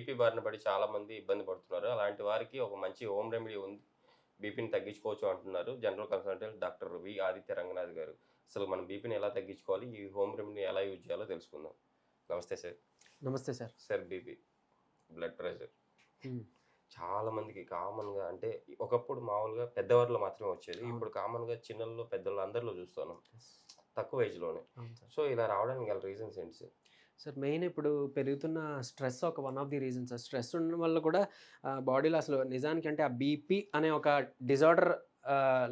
BP బారిన పడి చాలా మంది ఇబ్బంది పడుతున్నారు. అలాంటి వారికి ఒక మంచి హోమ్ రెమెడీ ఉంది. బీపీని తగ్గించుకోవచ్చు అంటున్నారు general consultant doctor V Aditya Ranganath garu. అసలు మనం బీపీని ఎలా తగ్గించుకోవాలి? ఈ హోమ్ రెమెడీని ఎలా యూజ్ చేయాలో తెలుసుకుందాం. నమస్తే సార్. నమస్తే sir. Sir BP blood pressure. చాలా మందికి కామన్గా అంటే ఒకప్పుడు మామూలుగా పెద్దవారిలో మాత్రమే వచ్చేది. ఇప్పుడు కామన్గా చిన్నల్లో పెద్దల్లో అందరిలో చూస్తున్నాం. తక్కువ ఏజ్లోనే. సో ఇలా రావడానికి గల రీజన్స్ ఏంటి సార్? సార్ మెయిన్ ఇప్పుడు పెరుగుతున్న స్ట్రెస్ ఒక one of the reasons sir. Stress ఉండడం వల్ల కూడా బాడీలో అసలు నిజానికి అంటే ఆ బీపీ అనే ఒక డిజార్డర్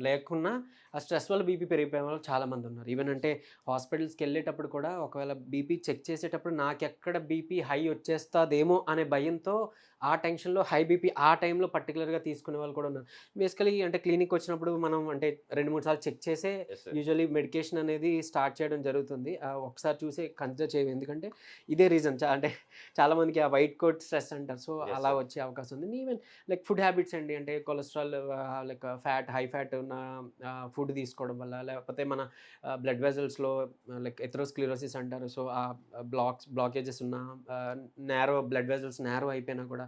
లేకున్నా ఆ స్ట్రెస్ వల్ల బీపీ పెరిగిపోయే వాళ్ళు చాలామంది ఉన్నారు. ఈవెన్ అంటే హాస్పిటల్స్కి వెళ్ళేటప్పుడు కూడా ఒకవేళ బీపీ చెక్ చేసేటప్పుడు నాకెక్కడ బీపీ హై వచ్చేస్తుందేమో అనే భయంతో ఆ టెన్షన్లో హై బీపీ ఆ టైంలో పర్టికులర్గా తీసుకునే వాళ్ళు కూడా ఉన్నారు. బేసికలీ అంటే క్లినిక్ వచ్చినప్పుడు మనం అంటే రెండు మూడు సార్లు చెక్ చేసే యూజువలీ మెడికేషన్ అనేది స్టార్ట్ చేయడం జరుగుతుంది. ఒకసారి చూసి కన్సిడర్ చేయవు. ఎందుకంటే ఇదే రీజన్. అంటే చాలా మందికి ఆ వైట్ కోట్ స్ట్రెస్ అంటారు. సో అలా. వచ్చే అవకాశం ఉంది. ఈవెన్ లైక్ ఫుడ్ హ్యాబిట్స్ అండి. అంటే cholesterol like fat high fat ఉన్న ఫుడ్ తీసుకోవడం వల్ల లేకపోతే మన బ్లడ్ వెజల్స్లో లైక్ ఎథ్రోస్క్లిరోసిస్ అంటారు. సో ఆ బ్లాక్స్ బ్లాకేజెస్ ఉన్న నేరో బ్లడ్ వెజల్స్ నేరో అయిపోయినా కూడా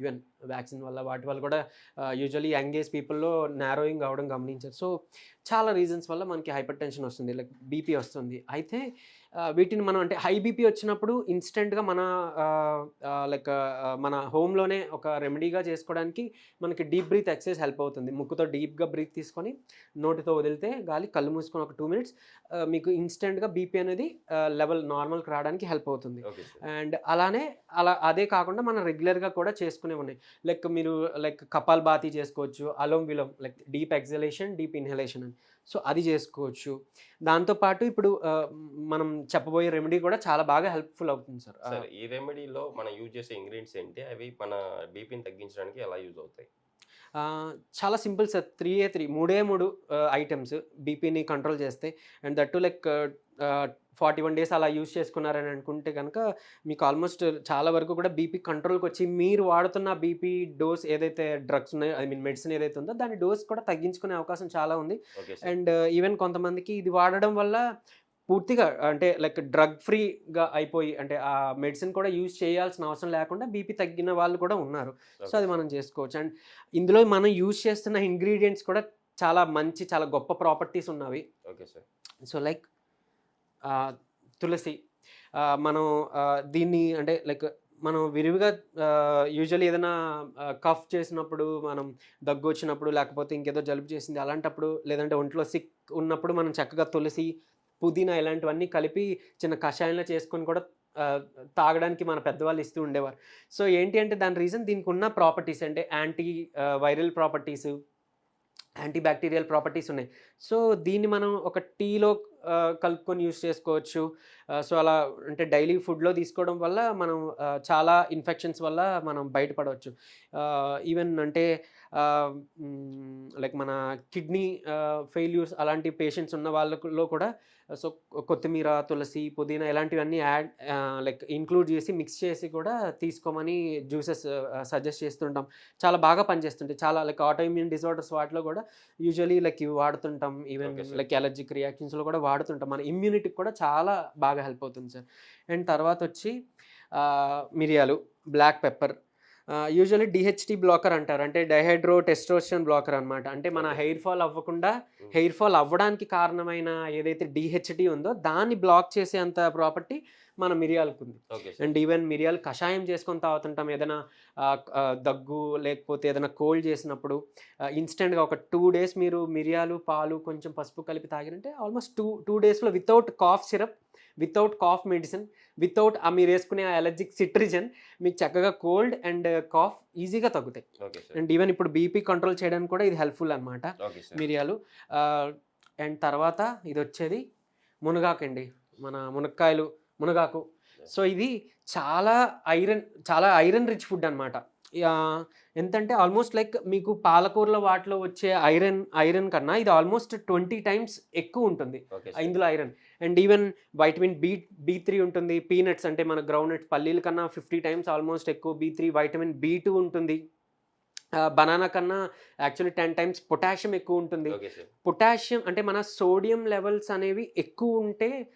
ఈవెన్ వ్యాక్సిన్ వల్ల వాటి వల్ల కూడా యూజువలీ యంగ్ ఏజ్ పీపుల్లో నేరోయింగ్ అవడం గమనించారు. సో చాలా రీజన్స్ వల్ల మనకి హైపర్ టెన్షన్ వస్తుంది లైక్ బీపీ వస్తుంది. అయితే వీటిని మనం అంటే హై బీపీ వచ్చినప్పుడు ఇన్స్టెంట్గా మన లైక్ మన హోమ్లోనే ఒక రెమెడీగా చేసుకోవడానికి మనకి డీప్ బ్రీత్ ఎక్సర్సైజ్ హెల్ప్ అవుతుంది. ముక్కుతో డీప్గా బ్రీత్ తీసుకొని నోటితో వదిలితే గాలి కళ్ళు మూసుకొని ఒక టూ మినిట్స్ మీకు ఇన్స్టెంట్గా బీపీ అనేది లెవెల్ నార్మల్కి రావడానికి హెల్ప్ అవుతుంది. అండ్ అలానే అలా అదే కాకుండా మనం రెగ్యులర్గా కూడా చేసుకునే ఉన్నాయి లైక్ మీరు లైక్ కపాల్ బాతి చేసుకోవచ్చు Anulom Vilom like deep exhalation deep inhalation అని. సో అది చేసుకోవచ్చు. దాంతోపాటు ఇప్పుడు మనం చెప్పబోయే రెమెడీ కూడా చాలా బాగా హెల్ప్ఫుల్ అవుతుంది సార్. సార్ ఈ రెమెడీలో మనం యూజ్ చేసే ఇంగ్రీడియంట్స్ ఏంటి? అవి మన బీపీని తగ్గించడానికి ఎలా యూజ్ అవుతాయి? చాలా simple sir. Three a three మూడే మూడు ఐటమ్స్ బీపీని కంట్రోల్ చేస్తాయి and that like forty one days అలా యూస్ చేసుకున్నారని అనుకుంటే కనుక మీకు ఆల్మోస్ట్ చాలా వరకు కూడా బీపీ కంట్రోల్కి వచ్చి మీరు వాడుతున్న బీపీ డోస్ ఏదైతే డ్రగ్స్ ఉన్నాయో ఐ మీన్ మెడిసిన్ ఏదైతే ఉందో దాని డోస్ కూడా తగ్గించుకునే అవకాశం చాలా ఉంది. అండ్ ఈవెన్ కొంతమందికి ఇది వాడడం వల్ల పూర్తిగా అంటే లైక్ డ్రగ్ ఫ్రీగా అయిపోయి అంటే ఆ మెడిసిన్ కూడా యూజ్ చేయాల్సిన అవసరం లేకుండా బీపీ తగ్గిన వాళ్ళు కూడా ఉన్నారు. సో అది మనం చేసుకోవచ్చు. అండ్ ఇందులో మనం యూజ్ చేస్తున్న ఇంగ్రీడియంట్స్ కూడా చాలా మంచి చాలా గొప్ప ప్రాపర్టీస్ ఉన్నవి. Okay sir. So like tulsi. మనం దీన్ని అంటే లైక్ మనం విరివిగా యూజువల్లీ ఏదైనా కఫ్ చేసినప్పుడు మనం దగ్గు వచ్చినప్పుడు లేకపోతే ఇంకేదో జలుబు చేసింది అలాంటప్పుడు లేదంటే ఒంట్లో సిక్ ఉన్నప్పుడు మనం చక్కగా తులసి పుదీనా ఇలాంటివన్నీ కలిపి చిన్న కషాయంలో చేసుకొని కూడా తాగడానికి మన పెద్దవాళ్ళు ఇస్తూ ఉండేవారు. సో ఏంటి అంటే దాని రీజన్ దీనికి ఉన్న ప్రాపర్టీస్ అంటే anti viral properties anti bacterial properties ఉన్నాయి. సో దీన్ని మనం ఒక టీలో కలుపుకొని యూస్ చేసుకోవచ్చు. సో అలా అంటే డైలీ ఫుడ్లో తీసుకోవడం వల్ల మనం చాలా ఇన్ఫెక్షన్స్ వల్ల మనం బయటపడవచ్చు. ఈవెన్ అంటే లైక్ మన కిడ్నీ ఫెయిల్యూర్స్ అలాంటి పేషెంట్స్ ఉన్న వాళ్ళలో కూడా సో కొత్తిమీర తులసి పుదీనా ఇలాంటివన్నీ యాడ్ లైక్ ఇంక్లూడ్ చేసి మిక్స్ చేసి కూడా తీసుకోమని జ్యూసెస్ సజెస్ట్ చేస్తుంటాం. చాలా బాగా పనిచేస్తుంటాయి. చాలా లైక్ ఆటోఇమ్యూన్ డిజార్డర్స్ వాటిలో కూడా యూజువలీ లైక్ ఇవి వాడుతుంటాం. ఈవెన్. లైక్ ఎలర్జిక్ రియాక్షన్స్లో కూడా వాడుతుంటాం. మన ఇమ్యూనిటీకి కూడా చాలా బాగా హెల్ప్ అవుతుంది సార్. అండ్ తర్వాత వచ్చి మిరియాలు black pepper usually DHT blocker అంటారు అంటే డైహైడ్రో టెస్టోస్టెరాన్ బ్లాకర్ అనమాట అంటే మన. హెయిర్ ఫాల్ అవ్వకుండా. హెయిర్ ఫాల్ అవ్వడానికి కారణమైన ఏదైతే డిహెచ్టి ఉందో దాన్ని బ్లాక్ చేసే అంత ప్రాపర్టీ మన మిరియాలకు ఉంది. అండ్ ఈవెన్ మిరియాలు కషాయం చేసుకొని తాగుతుంటాం ఏదైనా ఆ, ఆ, దగ్గు లేకపోతే ఏదైనా కోల్డ్ చేసినప్పుడు ఇన్స్టెంట్గా ఒక టూ డేస్ మీరు మిరియాలు పాలు కొంచెం పసుపు కలిపి తాగిరంటే ఆల్మోస్ట్ టూ టూ డేస్లో without cough syrup without cough medicine without మీరు వేసుకునే అలర్జిక్ సిట్రిజన్ మీకు చక్కగా కోల్డ్ అండ్ కాఫ్ ఈజీగా తగ్గుతాయి. అండ్ ఈవెన్ ఇప్పుడు బీపీ కంట్రోల్ చేయడానికి కూడా ఇది హెల్ప్ఫుల్ అనమాట మిరియాలు అండ్ తర్వాత ఇది వచ్చేది మునగాకండి. మన మునక్కాయలు మునగాకు. సో ఇది చాలా ఐరన్ చాలా ఐరన్ రిచ్ ఫుడ్ అనమాట ఎంతంటే ఆల్మోస్ట్ లైక్ మీకు పాలకూరలో వాటిలో వచ్చే ఐరన్ ఐరన్ కన్నా ఇది ఆల్మోస్ట్ ట్వంటీ టైమ్స్ ఎక్కువ ఉంటుంది. ఇందులో iron. And even vitamin B B three ఉంటుంది. పీనట్స్ అంటే మన గ్రౌండ్ నట్స్ పల్లీల కన్నా ఫిఫ్టీ టైమ్స్ ఆల్మోస్ట్ ఎక్కువ B three vitamin B two ఉంటుంది. బనానా కన్నా యాక్చువల్లీ టెన్ టైమ్స్ పొటాషియం ఎక్కువ ఉంటుంది. పొటాషియం అంటే మన సోడియం లెవెల్స్ అనేవి ఎక్కువ ఉంటే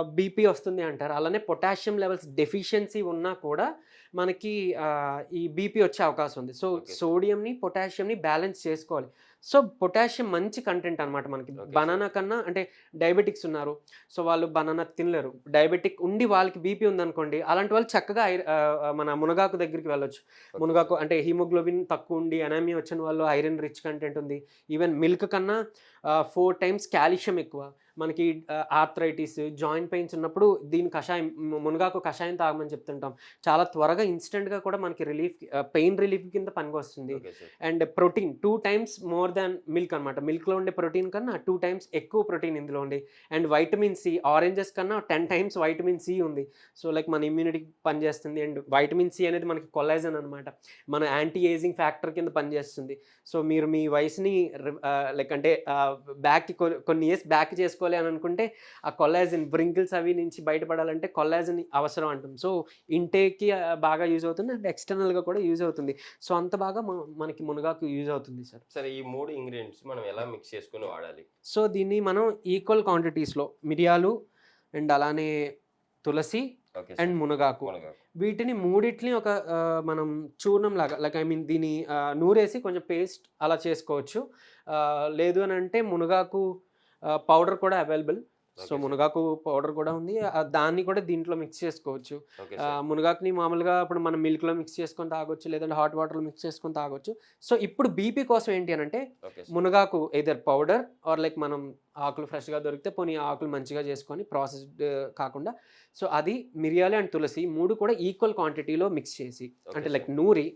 బీపీ వస్తుంది అంటారు. అలానే పొటాషియం లెవెల్స్ డెఫిషియన్సీ ఉన్నా కూడా మనకి ఈ బీపీ వచ్చే అవకాశం ఉంది. సో. సోడియంని పొటాషియంని బ్యాలెన్స్ చేసుకోవాలి. సో పొటాషియం మంచి కంటెంట్ అనమాట మనకి. బనానా కన్నా అంటే డయాబెటిక్స్ ఉన్నారు. సో వాళ్ళు బనానా తినలేరు. డయాబెటిక్ ఉండి వాళ్ళకి బీపీ ఉందనుకోండి అలాంటి వాళ్ళు చక్కగా మన మునగాకు దగ్గరికి వెళ్ళొచ్చు. మునగాకు అంటే హీమోగ్లోబిన్ తక్కువ ఉండి అనీమియా వచ్చిన వాళ్ళు ఐరన్ రిచ్ కంటెంట్ ఉంది. ఈవెన్ మిల్క్ కన్నా ఫోర్ టైమ్స్ కాల్షియం ఎక్కువ. మనకి ఆర్థరైటిస్ జాయింట్ పెయిన్స్ ఉన్నప్పుడు దీని కషాయం మునగాకు కషాయం తాగమని చెప్తుంటాం. చాలా త్వరగా ఇన్స్టెంట్గా కూడా మనకి రిలీఫ్ పెయిన్ రిలీఫ్ కింద పనికి వస్తుంది okay sir. And protein two times more than milk అనమాట మిల్క్లో ఉండే ప్రోటీన్ కన్నా టూ టైమ్స్ ఎక్కువ ప్రోటీన్ ఇందులో ఉంది. అండ్ వైటమిన్ సి ఆరెంజెస్ కన్నా టెన్ టైమ్స్ వైటమిన్ సి ఉంది. సో లైక్ మన ఇమ్యూనిటీకి పనిచేస్తుంది. అండ్ వైటమిన్ సి అనేది మనకి కొలాజన్ అనమాట మన యాంటీ ఏజింగ్ ఫ్యాక్టర్ కింద పనిచేస్తుంది. సో మీరు మీ వయసుని లైక్ అంటే బ్యాక్ కొన్ని ఇయర్స్ బ్యాక్ చేసుకోవాలి అని అనుకుంటే ఆ కొలాజన్ బ్రింకిల్స్ అవి నుంచి బయటపడాలంటే కొలాజన్ అవసరం అంటుంది. సో ఇంటేక్కి బాగా యూజ్ అవుతుంది అండ్ ఎక్స్టర్నల్గా కూడా యూజ్ అవుతుంది. సో అంత బాగా మనకి మునగాకు యూజ్ అవుతుంది సార్. సరే ఈ మూడు ఇంగ్రీడియంట్స్ మనం ఎలా మిక్స్ చేసుకుని వాడాలి? సో దీన్ని మనం ఈక్వల్ క్వాంటిటీస్లో మిరియాలు అండ్ అలానే తులసి అండ్ మునగాకు. వీటిని మూడిట్ని ఒక మనం చూర్ణం లాగా లైక్ ఐ మీన్ దీని నూరేసి కొంచెం పేస్ట్ అలా చేసుకోవచ్చు. లేదు అని అంటే మునగాకు పౌడర్ కూడా అవైలబుల్ సో. మునగాకు పౌడర్ కూడా ఉంది. దాన్ని కూడా దీంట్లో మిక్స్ చేసుకోవచ్చు. మునగాకుని మామూలుగా ఇప్పుడు మనం మిల్క్లో మిక్స్ చేసుకొని తాగొచ్చు లేదంటే హాట్ వాటర్లో మిక్స్ చేసుకొని తాగొచ్చు. సో ఇప్పుడు బీపీ కోసం ఏంటి అని అంటే మునగాకు ఎదర్ పౌడర్ ఆర్ లైక్ మనం ఆకులు ఫ్రెష్గా దొరికితే పోనీ ఆకులు మంచిగా చేసుకొని ప్రాసెస్డ్ కాకుండా సో అది మిరియాలు అండ్ తులసి మూడు కూడా ఈక్వల్ క్వాంటిటీలో మిక్స్ చేసి అంటే. లైక్ నూరి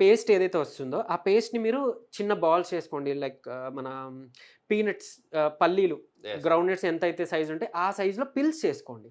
పేస్ట్ ఏదైతే వస్తుందో ఆ పేస్ట్ని మీరు చిన్న బాల్స్ చేసుకోండి. లైక్ మన పీనట్స్ పల్లీలు. గ్రౌండ్ నట్స్ ఎంత అయితే సైజ్ ఉంటే ఆ సైజులో పిల్స్ చేసుకోండి.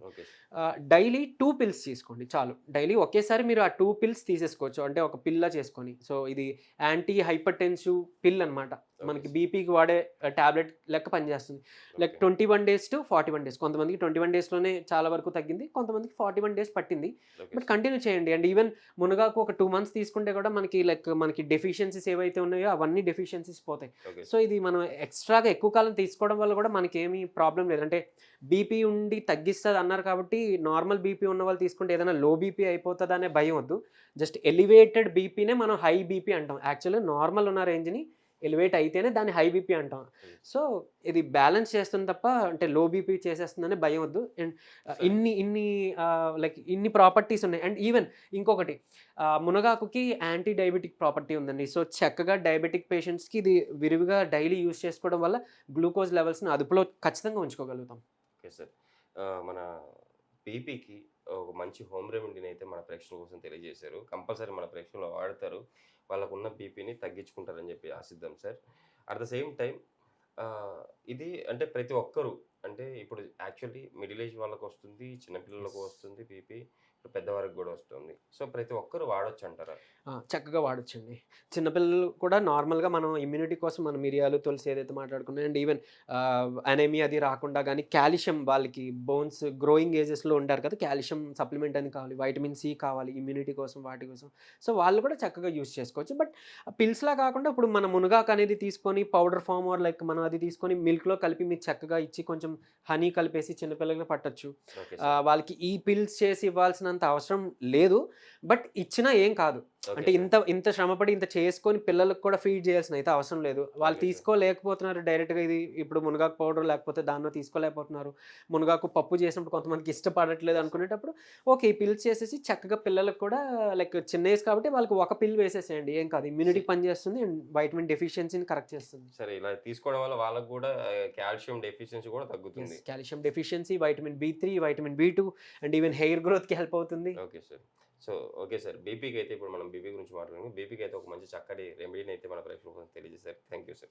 డైలీ టూ పిల్స్ తీసుకోండి చాలు. డైలీ ఒకేసారి మీరు ఆ టూ పిల్స్ తీసేసుకోవచ్చు. అంటే ఒక పిల్ల చేసుకొని. సో ఇది యాంటీ హైపర్ టెన్సివ్ పిల్ అనమాట మనకి బీపీకి వాడే టాబ్లెట్ లెక్క పనిచేస్తుంది. Like twenty one days to forty one days కొంతమందికి ట్వంటీ వన్ డేస్లోనే చాలా వరకు తగ్గింది. కొంతమందికి ఫార్టీ వన్ డేస్ పట్టింది బట్ కంటిన్యూ చేయండి. అండ్ ఈవెన్ మునగాకు ఒక టూ మంత్స్ తీసుకుంటే కూడా మనకి లైక్ మనకి డెఫిషియన్సీస్ ఏవైతే ఉన్నాయో అవన్నీ డెఫిషియన్సీస్ పోతాయి. సో ఇది మనం ఎక్స్ట్రాగా ఎక్కువ కాలం తీసుకోవడం వల్ల కూడా మనకి ఏమీ ప్రాబ్లం లేదు. అంటే బీపీ ఉండి తగ్గిస్తుంది అన్నారు కాబట్టి నార్మల్ బీపీ ఉన్న వాళ్ళు తీసుకుంటే ఏదైనా లో బీపీ అయిపోతుంది అనే భయం వద్దు. జస్ట్ ఎలివేటెడ్ బీపీనే మనం హై బీపీ అంటాం. యాక్చువల్లీ నార్మల్ ఉన్న రేంజ్ని ఎలివేట్ అయితేనే దాన్ని హై బీపీ అంటాం. సో ఇది బ్యాలెన్స్ చేస్తుంది తప్ప అంటే లో బీపీ చేసేస్తుందనే భయం వద్దు. అండ్. ఇన్ని ఇన్ని లైక్ ఇన్ని ప్రాపర్టీస్ ఉన్నాయి. అండ్ ఈవెన్ ఇంకొకటి మునగాకుకి యాంటీ డయాబెటిక్ ప్రాపర్టీ ఉందండి. సో చక్కగా డయాబెటిక్ పేషెంట్స్కి ఇది విరివిగా డైలీ యూస్ చేసుకోవడం వల్ల గ్లూకోజ్ లెవెల్స్ని అదుపులో ఖచ్చితంగా ఉంచుకోగలుగుతాం. ఓకే సార్ మన బీపీకి ఒక మంచి హోమ్ రెమెడీని అయితే మన ప్రేక్షకుల కోసం తెలియజేశారు. కంపల్సరీ మన ప్రేక్షకులు వాడతారు. వాళ్ళకు ఉన్న బీపీని తగ్గించుకుంటారని చెప్పి ఆశిద్దాం sir. At the same time ఇది అంటే ప్రతి ఒక్కరు అంటే ఇప్పుడు యాక్చువల్లీ మిడిల్ ఏజ్ వాళ్ళకు వస్తుంది చిన్నపిల్లలకు వస్తుంది బీపీ ఇప్పుడు పెద్దవారికి కూడా వస్తుంది. సో ప్రతి ఒక్కరు వాడొచ్చు అంటారా? చక్కగా వాడొచ్చండి. చిన్నపిల్లలు కూడా నార్మల్గా మనం ఇమ్యూనిటీ కోసం మనం మిరియాలు తులసి ఏదైతే మాట్లాడుకున్నాం అండ్ ఈవెన్ అనేమియా అది రాకుండా కానీ కాల్షియం వాళ్ళకి బోన్స్ గ్రోయింగ్ ఏజెస్లో ఉంటారు కదా కాల్షియం సప్లిమెంట్ అని కావాలి వైటమిన్ సి కావాలి ఇమ్యూనిటీ కోసం వాటి కోసం. సో వాళ్ళు కూడా చక్కగా యూస్ చేసుకోవచ్చు. బట్ పిల్స్లా కాకుండా ఇప్పుడు మన మునగాకు అనేది తీసుకొని పౌడర్ ఫామ్ ఆర్ లైక్ మనం అది తీసుకొని మిల్క్లో కలిపి మీరు చక్కగా ఇచ్చి కొంచెం హనీ కలిపేసి చిన్నపిల్లలకి పట్టొచ్చు. వాళ్ళకి ఈ పిల్స్ చేసి ఇవ్వాల్సినంత అవసరం లేదు. బట్ ఇచ్చినా ఏం కాదు. అంటే ఇంత ఇంత శ్రమపడి ఇంత చేసుకొని పిల్లలకు కూడా ఫీడ్ చేయాల్సిన అయితే అవసరం లేదు. వాళ్ళు. తీసుకోలేకపోతున్నారు డైరెక్ట్గా ఇది ఇప్పుడు మునగాకు పౌడర్ లేకపోతే దానిలో తీసుకోలేకపోతున్నారు. మునగాకు పప్పు చేసినప్పుడు కొంతమందికి ఇష్టపడట్లేదు అనుకునేటప్పుడు ఓకే ఈ పిల్స్ చేసేసి చక్కగా పిల్లలకు కూడా లైక్ చిన్న ఏజ్ కాబట్టి వాళ్ళకి ఒక పిల్ వేసేసేయండి. ఏం కాదు ఇమ్యూనిటీ పనిచేస్తుంది అండ్ వైటమిన్ డెఫిషియన్సీని కరెక్ట్ చేస్తుంది. సరే ఇలా తీసుకోవడం వల్ల వాళ్ళకు కూడా కాల్షియం డెఫిషియన్సీ కూడా తగ్గుతుంది. Calcium deficiency vitamin B three vitamin B two and even hair గ్రోత్కి హెల్ప్ అవుతుంది. Okay sir so okay sir బీపీకి అయితే ఇప్పుడు మనం బీపీ గురించి మాట్లాడుకున్నాం బీపీకి అయితే ఒక మంచి చక్కటి రెమెడీని అయితే మన ప్రేక్షకులకు తెలియజేశారు. Thank you sir